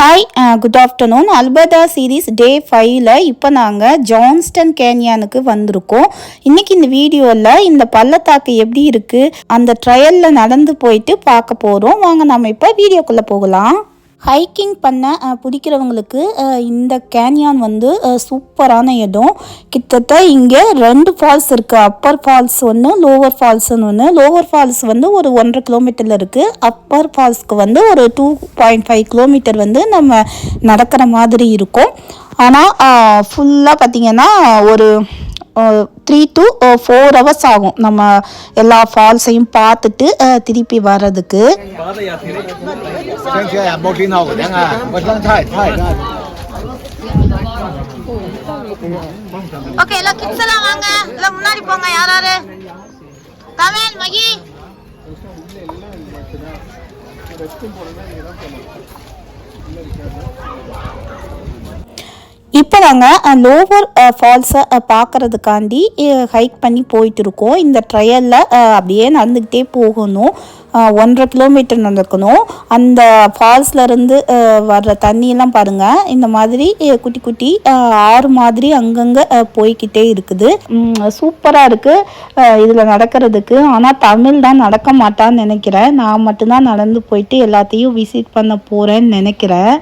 Hi good afternoon Alberta series day ஃபைவ்ல இப்போ நாங்கள் ஜான்ஸ்டன் கேன்யானுக்கு வந்திருக்கோம். இன்னைக்கு இந்த வீடியோவில் இந்த பள்ளத்தாக்கு எப்படி இருக்குது அந்த ட்ரையலில் நடந்து போயிட்டு பார்க்க போகிறோம் வாங்க நம்ம இப்போ வீடியோக்குள்ளே போகலாம். ஹைக்கிங் பண்ண பிடிக்கிறவங்களுக்கு இந்த கேன்யான் வந்து சூப்பரான இடம். கிட்டத்தட்ட இங்கே ரெண்டு ஃபால்ஸ் இருக்குது அப்பர் ஃபால்ஸ் ஒன்று லோவர் ஃபால்ஸ்னு ஒன்று லோவர் ஃபால்ஸ் வந்து ஒரு ஒன்றரை கிலோமீட்டரில் இருக்குது அப்பர் ஃபால்ஸ்க்கு வந்து ஒரு டூ பாயிண்ட் ஃபைவ் கிலோமீட்டர் வந்து நம்ம நடக்கிற மாதிரி இருக்கும். ஆனால் ஃபுல்லாக பார்த்திங்கன்னா ஒரு த்ரீ டு ஃபோர் ஹவர்ஸ் ஆகும். நம்ம எல்லா ஃபால்ஸையும் பார்த்துட்டு திருப்பி வர்றதுக்கு. ஓகே எல்லாம் கிட்ஸ் எல்லாம் வாங்க. எல்லாம் முன்னாடி போங்க யார் யாரு? மகி. ரெஸ்ட் போறதா நீங்க தான் இப்போ நாங்கள் லோவர் ஃபால்ஸை பார்க்கறதுக்காண்டி ஹைக் பண்ணி போயிட்டு இருக்கோம் இந்த ட்ரையலில் அப்படியே நடந்துக்கிட்டே போகணும். ஒன்றரை கிலோமீட்டர் நடக்கணும் அந்த ஃபால்ஸ்லேருந்து வர்ற தண்ணியெல்லாம் பாருங்கள் இந்த மாதிரி குட்டி குட்டி ஆறு மாதிரி அங்கங்கே போய்க்கிட்டே இருக்குது. சூப்பராக இருக்குது இதில் நடக்கிறதுக்கு. ஆனால் தமிழ் தான் நடக்க மாட்டான்னு நினைக்கிறேன். நான் மட்டும்தான் நடந்து போயிட்டு எல்லாத்தையும் விசிட் பண்ண போகிறேன்னு நினைக்கிறேன்.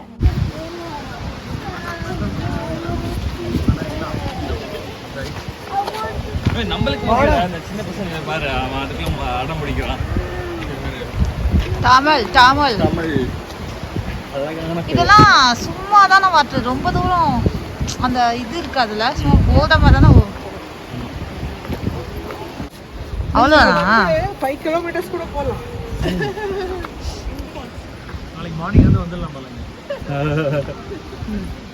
ஏய், நம்மளுக்கு ஓகேடா, அந்த சின்ன பசங்க பாரு அவன் அதுக்கெல்லாம் அடம் பிடிக்கிறான். தமிழ் தமிழ். அழகான இதெல்லாம் சும்மா தானே வாட்டு ரொம்ப தூரம் அந்த இது இருக்காதுல்ல. சும்மா போதாம தானே. அவ்வளோதானா நாளைக்கு மார்னிங் வந்து வந்துடலாம் பாருங்க.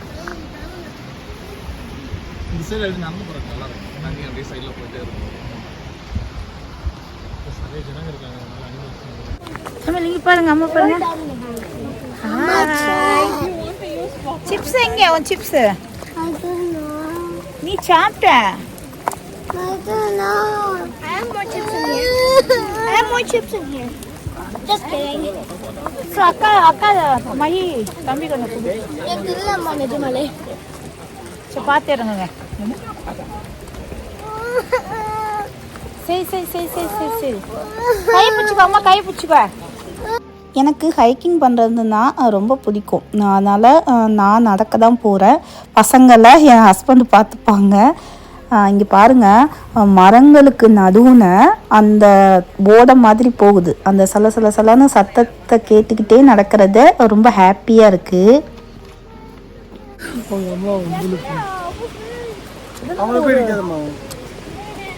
இந்த சைடு அப்படி நடந்து போகிறது நல்லா இருக்கும் தண்ணி அப்படியே சைடில் போயிட்டே இருக்கும் நிறைய ஜனங்க இருக்காங்க நல்லா animals தமிழ் இங்க பாருங்க அம்மா பாருங்க சிப்ஸ் எங்க உன் சிப்ஸ். நீ சாப்பிட்ட I don't know. I have more chips in here. I have more chips in here. Just kidding. So அக்கா அக்கா மகி தம்பி கொஞ்சம். எனக்கு இல்லம்மா நிஜமாலே சரி பார்த்து இறங்குங்க சரி சரி சரி சரி சரி சரி கை பிடிச்சிக்கோ அம்மா கை பிடிச்சிக்கோ. எனக்கு ஹைக்கிங் பண்ணுறதுனா ரொம்ப பிடிக்கும். நான் அதனால் நான் நடக்க தான் போகிறேன் பசங்களை என் ஹஸ்பண்ட் பார்த்துப்பாங்க. இங்கே பாருங்கள் மரங்களுக்கு நடுவுன அந்த போதை மாதிரி போகுது. அந்த சல சல சலன்னு சத்தத்தை கேட்டுக்கிட்டே நடக்கிறது ரொம்ப ஹாப்பியாக இருக்குது அவ்வளோ பேர்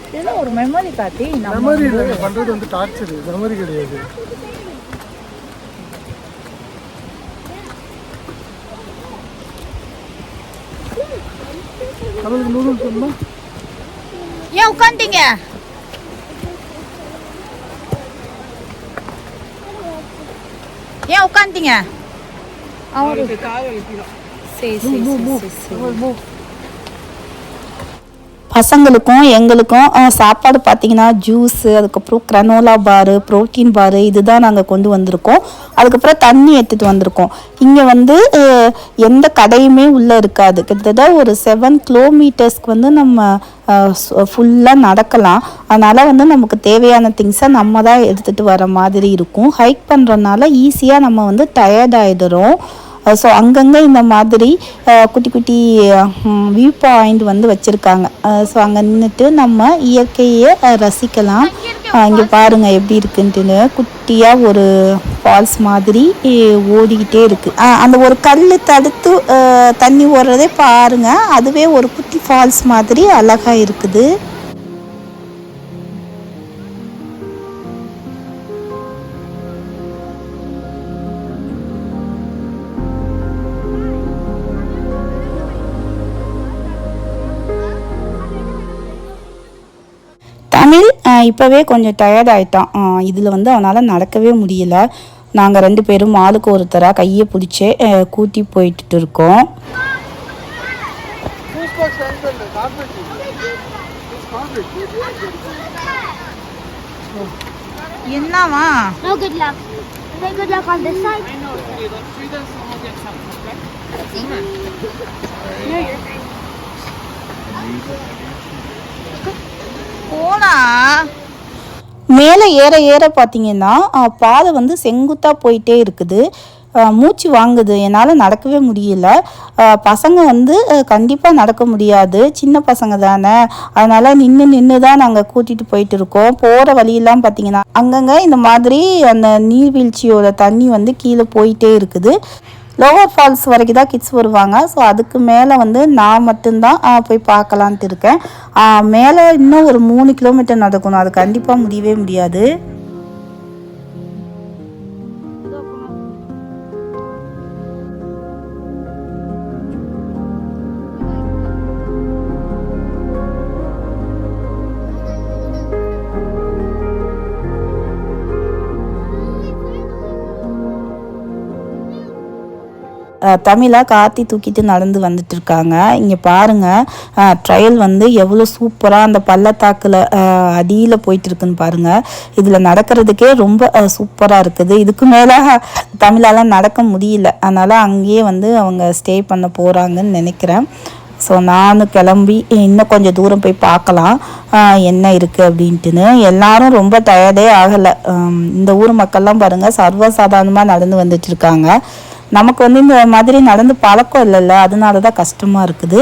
இதெல்லாம் ஒரு மெமரி காட்டி நம்ம மெமரி இல்லை பண்ணுறது வந்து டார்ச்சர் மெமரி கிடையாது. அவளுக்கு நூடுல்ஸ் சொன்னா ஏன் உட்காந்துட்டீங்க ஏன் உட்காந்துட்டீங்க அவரு சரி சரி சரி சரி பசங்களுக்கும் எங்களுக்கும் சாப்பாடு பார்த்தீங்கன்னா ஜூஸு அதுக்கப்புறம் க்ரனோலா பாரு ப்ரோட்டீன் பாரு இதுதான் நாங்கள் கொண்டு வந்திருக்கோம். அதுக்கப்புறம் தண்ணி எடுத்துகிட்டு வந்திருக்கோம். இங்கே வந்து எந்த கடையுமே உள்ளே இருக்காது. கிட்டத்தட்ட ஒரு செவன் கிலோமீட்டர்ஸ்க்கு வந்து நம்ம ஃபுல்லாக நடக்கலாம். அதனால் வந்து நமக்கு தேவையான திங்ஸை நம்ம தான் எடுத்துகிட்டு வர மாதிரி இருக்கும். ஹைக் பண்ணுறதுனால ஈஸியாக நம்ம வந்து டயர்ட் ஆகிடுறோம் ஸோ அங்கங்கே இந்த மாதிரி குட்டி குட்டி வியூ பாயிண்ட் வந்து வச்சுருக்காங்க. ஸோ அங்கே நின்றுட்டு நம்ம இயற்கையை ரசிக்கலாம். இங்கே பாருங்கள் எப்படி இருக்குன்ட்டு குட்டியாக ஒரு ஃபால்ஸ் மாதிரி ஓடிக்கிட்டே இருக்குது அந்த ஒரு கல் தடுத்து தண்ணி ஓடுறதே பாருங்கள் அதுவே ஒரு குட்டி ஃபால்ஸ் மாதிரி அழகாக இருக்குது. அஹ், இப்போவே கொஞ்சம் டயர்ட் இதில் வந்து அவனால் நடக்கவே முடியல. நாங்கள் ரெண்டு பேரும் ஆளுக்கு ஒருத்தராக கையை பிடிச்சி கூட்டி போயிட்டு இருக்கோம். என்னவா No good luck. Say good luck on this side. போனா மேலே ஏற ஏற பார்த்தீங்கன்னா பாதை வந்து செங்குத்தாக போயிட்டே இருக்குது. மூச்சு வாங்குது. என்னால் நடக்கவே முடியல. பசங்க வந்து கண்டிப்பாக நடக்க முடியாது. சின்ன பசங்க தானே. அதனால் நின்று நின்று தான் நாங்கள் கூட்டிகிட்டு போயிட்டு இருக்கோம். போகிற வழியெல்லாம் பார்த்தீங்கன்னா அங்கங்கே இந்த மாதிரி அந்த நீர்வீழ்ச்சியோட தண்ணி வந்து கீழே போயிட்டே இருக்குது. லோவர் ஃபால்ஸ் வரைக்கும் தான் கிட்ஸ் வருவாங்க. ஸோ அதுக்கு மேலே வந்து நான் மட்டும்தான் போய் பார்க்கலான்ட்டு இருக்கேன். மேலே இன்னும் ஒரு மூணு கிலோமீட்டர் நடக்கணும். அது கண்டிப்பாக முடியவே முடியாது. தமிழாக தமிழா காத்தி தூக்கிட்டு நடந்து வந்துட்டு இருக்காங்க இங்கே பாருங்க ட்ரையல் வந்து எவ்வளோ சூப்பராக அந்த பள்ளத்தாக்கில் அடியில் போயிட்டு இருக்குன்னு பாருங்க. இதில் நடக்கிறதுக்கே ரொம்ப சூப்பராக இருக்குது. இதுக்கு மேலே தமிழாலாம் நடக்க முடியல. அதனால் அங்கேயே வந்து அவங்க ஸ்டே பண்ண போகிறாங்கன்னு நினைக்கிறேன். ஸோ நானும் கிளம்பி இன்னும் கொஞ்சம் தூரம் போய் பார்க்கலாம். என்ன இருக்குது அப்படின்ட்டுன்னு. எல்லாரும் ரொம்ப டயர்டே ஆகலை. இந்த ஊர் மக்கள்லாம் பாருங்கள் சர்வசாதாரணமாக நடந்து வந்துட்டு இருக்காங்க நமக்கு வந்து இந்த மாதிரி நடந்து பழக்கம் இல்லைல்ல. அதனால தான் கஷ்டமாக இருக்குது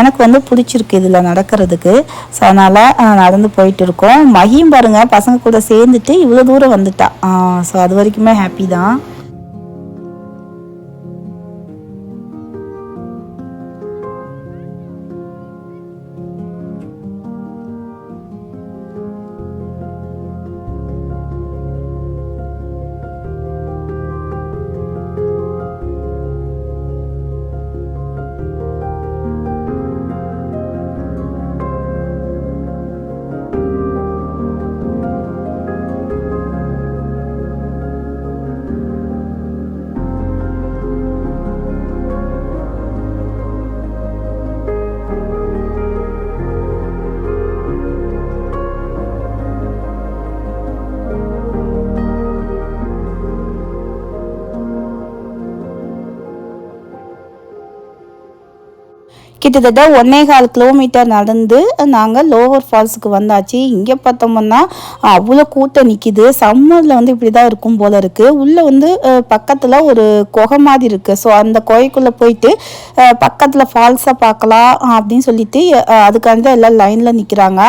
எனக்கு வந்து பிடிச்சிருக்கு இதில் நடக்கிறதுக்கு. ஸோ அதனால் நடந்து போயிட்டு இருக்கோம். மகியும் பாருங்கள் பசங்க கூட சேர்ந்துட்டு இவ்வளோ தூரம் வந்துட்டா. ஸோ அது வரைக்குமே ஹாப்பி தான். கிட்டத்தட்ட ஒன்னே கால் கிலோமீட்டர் நடந்து நாங்கள் லோவர் ஃபால்ஸுக்கு வந்தாச்சு. இங்கே பார்த்தோம்னா அவ்வளோ கூட்டம் நிற்கிது சம்மரில் வந்து இப்படி தான் இருக்கும் போல இருக்குது உள்ளே வந்து பக்கத்தில் ஒரு குகை மாதிரி இருக்குது ஸோ அந்த குகைக்குள்ளே போயிட்டு பக்கத்தில் ஃபால்ஸை பார்க்கலாம் அப்படின்னு சொல்லிட்டு அதுக்காக அதுக்காண்டி தான் எல்லாம் லைனில் நிற்கிறாங்க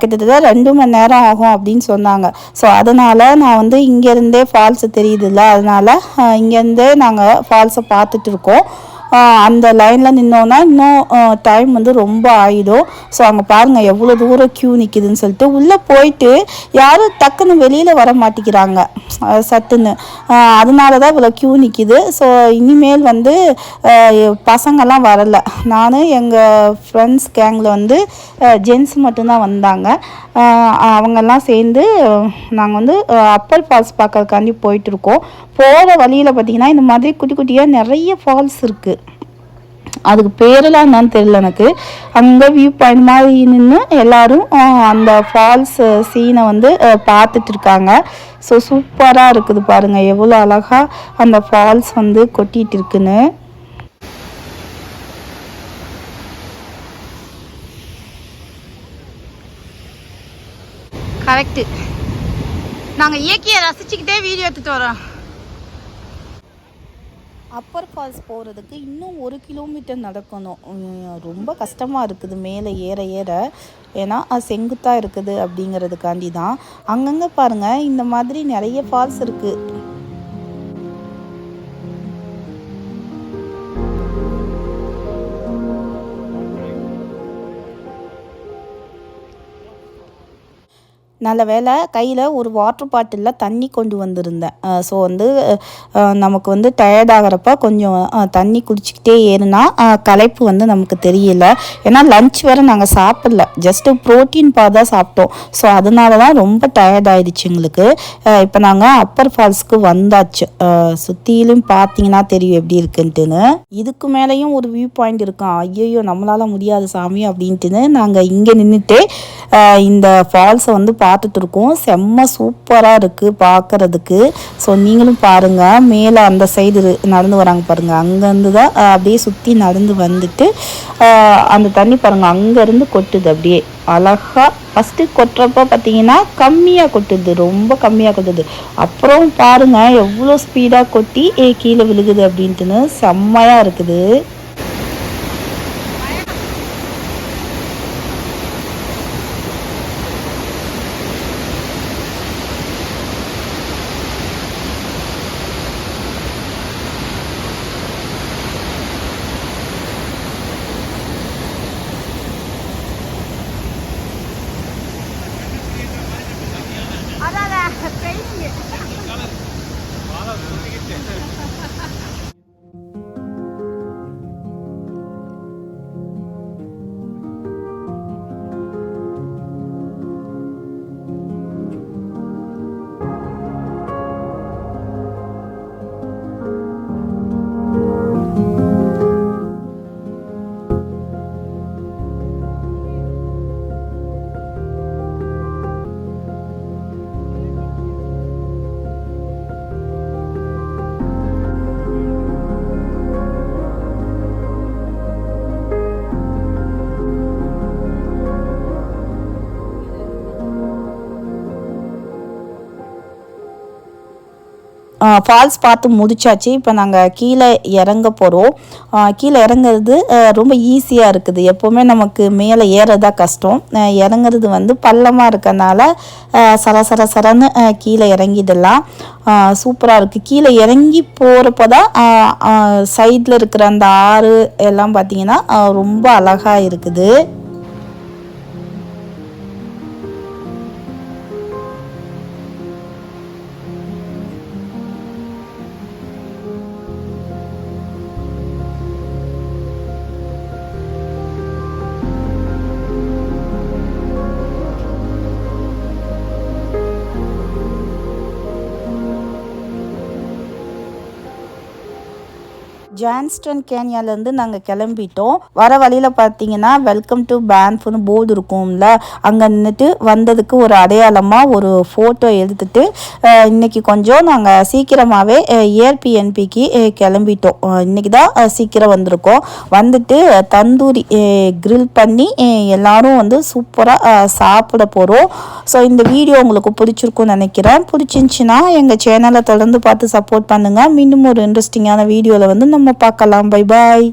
கிட்டத்தட்ட ரெண்டு மணி நேரம் ஆகும் அப்படின்னு சொன்னாங்க. ஸோ அதனால் நான் வந்து இங்கேருந்தே ஃபால்ஸ் தெரியுதுல்ல. அதனால் இங்கேருந்தே நாங்கள் ஃபால்ஸை பார்த்துட்டு இருக்கோம். அந்த லைனில் நின்னோன்னா இன்னும் டைம் வந்து ரொம்ப ஆயிடும். ஸோ அங்கே பாருங்கள் எவ்வளோ தூரம் க்யூ நிற்கிதுன்னு சொல்லிட்டு உள்ளே போயிட்டு யாரும் டக்குன்னு வெளியில் வர மாட்டேங்கிறாங்க. சத்துன்னு அதனால தான் இவ்வளோ க்யூ நிற்கிது ஸோ இனிமேல் வந்து பசங்கள்லாம் பசங்கெல்லாம் நான் எங்கள் ஃப்ரெண்ட்ஸ் கேங்கில் வந்து ஜென்ஸ் மட்டும்தான் வந்தாங்க. அவங்கெல்லாம் சேர்ந்து நாங்கள் வந்து அப்பர் ஃபால்ஸ் பார்க்கறதுக்காண்டி போயிட்டுருக்கோம் போகிற வழியில் பார்த்திங்கன்னா இந்த மாதிரி குட்டி குட்டியாக நிறைய ஃபால்ஸ் இருக்குது அதுக்கு பேரெல்லாம் என்னன்னு தெரியல எனக்கு. அங்கே வியூ பாயிண்ட் மாதிரி நின்று எல்லாரும் அந்த ஃபால்ஸ் சீனை வந்து பார்த்துட்டு இருக்காங்க. ஸோ சூப்பராக இருக்குது பாருங்கள் எவ்வளோ அழகாக அந்த ஃபால்ஸ் வந்து கொட்டிட்டு இருக்குன்னு. கரெக்டு நாங்கள் இயக்கியை ரசிச்சுக்கிட்டே வீடியோ எடுத்துட்டு வரோம். அப்பர் ஃபால்ஸ் போகிறதுக்கு இன்னும் ஒரு கிலோமீட்டர் நடக்கணும். ரொம்ப கஷ்டமாக இருக்குது மேலே ஏற ஏற. ஏன்னா அது செங்குத்தாக இருக்குது அப்படிங்கிறதுக்காண்டி தான் அங்கங்கே பாருங்கள் இந்த மாதிரி நிறைய ஃபால்ஸ் இருக்குது நல்ல வேளை கையில் ஒரு வாட்டர் பாட்டிலில் தண்ணி கொண்டு வந்திருந்தேன் ஸோ வந்து நமக்கு வந்து டயர்டாகிறப்ப கொஞ்சம் தண்ணி குடிச்சிக்கிட்டே ஏறுனா களைப்பு வந்து நமக்கு தெரியல. ஏன்னா லஞ்ச் வேறு நாங்கள் சாப்பிடல. ஜஸ்ட்டு ப்ரோட்டீன் பார் தான் சாப்பிட்டோம். ஸோ அதனால தான் ரொம்ப டயர்டாயிடுச்சு எங்களுக்கு. இப்போ நாங்கள் அப்பர் ஃபால்ஸ்க்கு வந்தாச்சு. சுற்றிலும் பார்த்தீங்கன்னா தெரியும் எப்படி இருக்குன்ட்டுன்னு. இதுக்கு மேலேயும் ஒரு வியூ பாயிண்ட் இருக்கும் ஐயோ நம்மளால் முடியாது சாமி அப்படின்ட்டுன்னு நாங்கள் இங்கே நின்றுட்டு இந்த ஃபால்ஸை வந்து பா பார்த்துட்ருக்கோம். செம்ம சூப்பராக இருக்குது பார்க்குறதுக்கு. ஸோ நீங்களும் பாருங்கள் மேலே அந்த சைடு நடந்து வராங்க பாருங்கள் அங்கேருந்து தான் அப்படியே சுற்றி நடந்து வந்துட்டு அந்த தண்ணி பாருங்கள் அங்கேருந்து கொட்டுது அப்படியே. அழகா ஃபஸ்ட்டு கொட்டுறப்ப பார்த்தீங்கன்னா கம்மியாக கொட்டுது. ரொம்ப கம்மியாக கொட்டுது. அப்புறம் பாருங்கள் எவ்வளோ ஸ்பீடாக கொட்டி கீழே விழுகுது அப்படின்ட்டுன்னு செம்மையாக இருக்குது. ஃபால்ஸ் பார்த்து முடிச்சாச்சு. இப்போ நாங்கள் கீழே இறங்க போகிறோம் கீழே இறங்குறது ரொம்ப ஈஸியாக இருக்குது. எப்போவுமே நமக்கு மேலே ஏறதா கஷ்டம். இறங்குறது வந்து பள்ளமாக இருக்கறனால சர சர சரன்னு கீழே இறங்கிடலாம். சூப்பராக இருக்குது கீழே இறங்கி போகிறப்ப தான் சைடில் இருக்கிற அந்த ஆறு எல்லாம் பார்த்தீங்கன்னா ரொம்ப அழகாக இருக்குது. ஜான்ஸ்டன் கேனியாலேருந்து நாங்கள் கிளம்பிட்டோம். வர வழியில் பார்த்தீங்கன்னா வெல்கம் டு பேன்ஃப்னு போர்டு இருக்கும்ல அங்கே நின்றுட்டு வந்ததுக்கு ஒரு அடையாளமாக ஒரு ஃபோட்டோ எடுத்துட்டு இன்றைக்கி இன்னைக்கு கொஞ்சம் நாங்கள் சீக்கிரமாகவே ஏர்பிஎன்பிக்கு கிளம்பிட்டோம். இன்றைக்கி தான் சீக்கிரம் வந்திருக்கோம். வந்துட்டு தந்தூரி க்ரில் பண்ணி எல்லோரும் எல்லாரும் வந்து சூப்பராக சாப்பிட போகிறோம் ஸோ இந்த வீடியோ உங்களுக்கு பிடிச்சிருக்கும்னு நினைக்கிறேன். பிடிச்சிருந்துச்சின்னா எங்கள் சேனலை தொடர்ந்து பார்த்து சப்போர்ட் பண்ணுங்கள் மீண்டும் ஒரு இன்ட்ரெஸ்டிங்கான வீடியோவில் வந்து நம்ம பார்க்கலாம். Bye bye